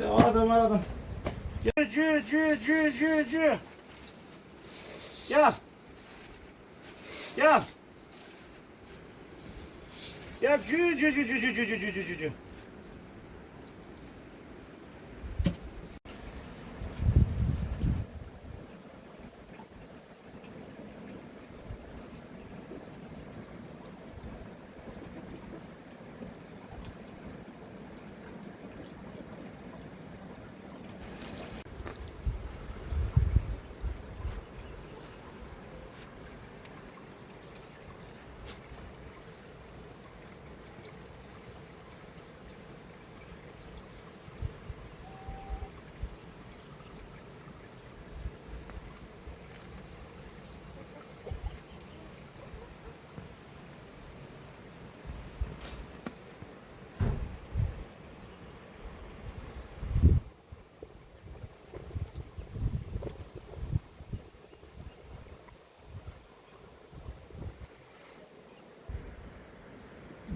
Ya adam aradım. Cü cü cü cü cü cü. Gel. Gel. Gel cü cü cü cü cü cü cü cü cü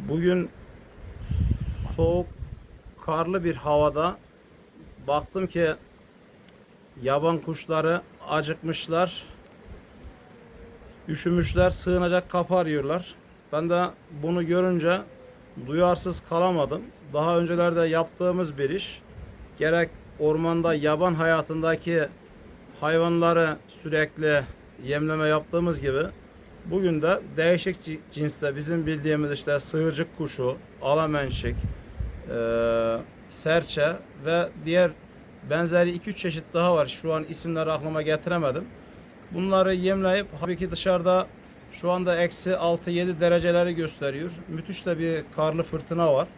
Bugün soğuk, karlı bir havada baktım ki yaban kuşları acıkmışlar. Üşümüşler, sığınacak kapı arıyorlar. Ben de bunu görünce duyarsız kalamadım. Daha öncelerde yaptığımız bir iş. Gerek ormanda yaban hayatındaki hayvanları sürekli yemleme yaptığımız gibi bugün de değişik ci- cinste bizim bildiğimiz işte sığırcık kuşu, alamenşik, eee, serçe ve diğer benzeri 2-3 çeşit daha var. Şu an isimleri aklıma getiremedim. Bunları yemleyip tabii ki dışarıda şu anda eksi 6-7 dereceleri gösteriyor. Müthiş de bir karlı fırtına var.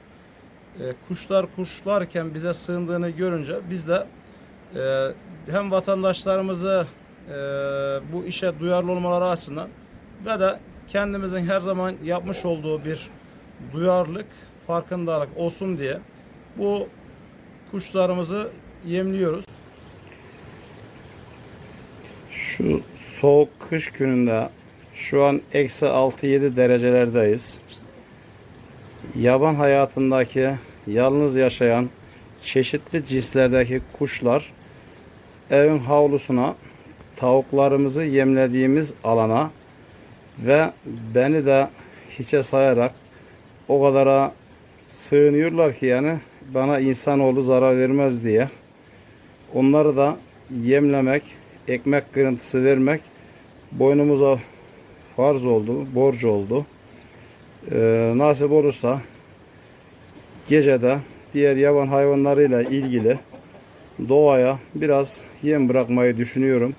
E, kuşlar kuşlarken bize sığındığını görünce biz de e, hem vatandaşlarımızı e, bu işe duyarlı olmaları açısından ve de kendimizin her zaman yapmış olduğu bir duyarlılık, farkındalık olsun diye bu kuşlarımızı yemliyoruz. Şu soğuk kış gününde şu an eksi 6-7 derecelerdeyiz. Yaban hayatındaki yalnız yaşayan çeşitli cinslerdeki kuşlar evin havlusuna tavuklarımızı yemlediğimiz alana ve beni de hiçe sayarak o kadara sığınıyorlar ki yani bana insanoğlu zarar vermez diye. Onları da yemlemek, ekmek kırıntısı vermek boynumuza farz oldu, borç oldu. Ee, nasip olursa gecede diğer yaban hayvanlarıyla ilgili doğaya biraz yem bırakmayı düşünüyorum.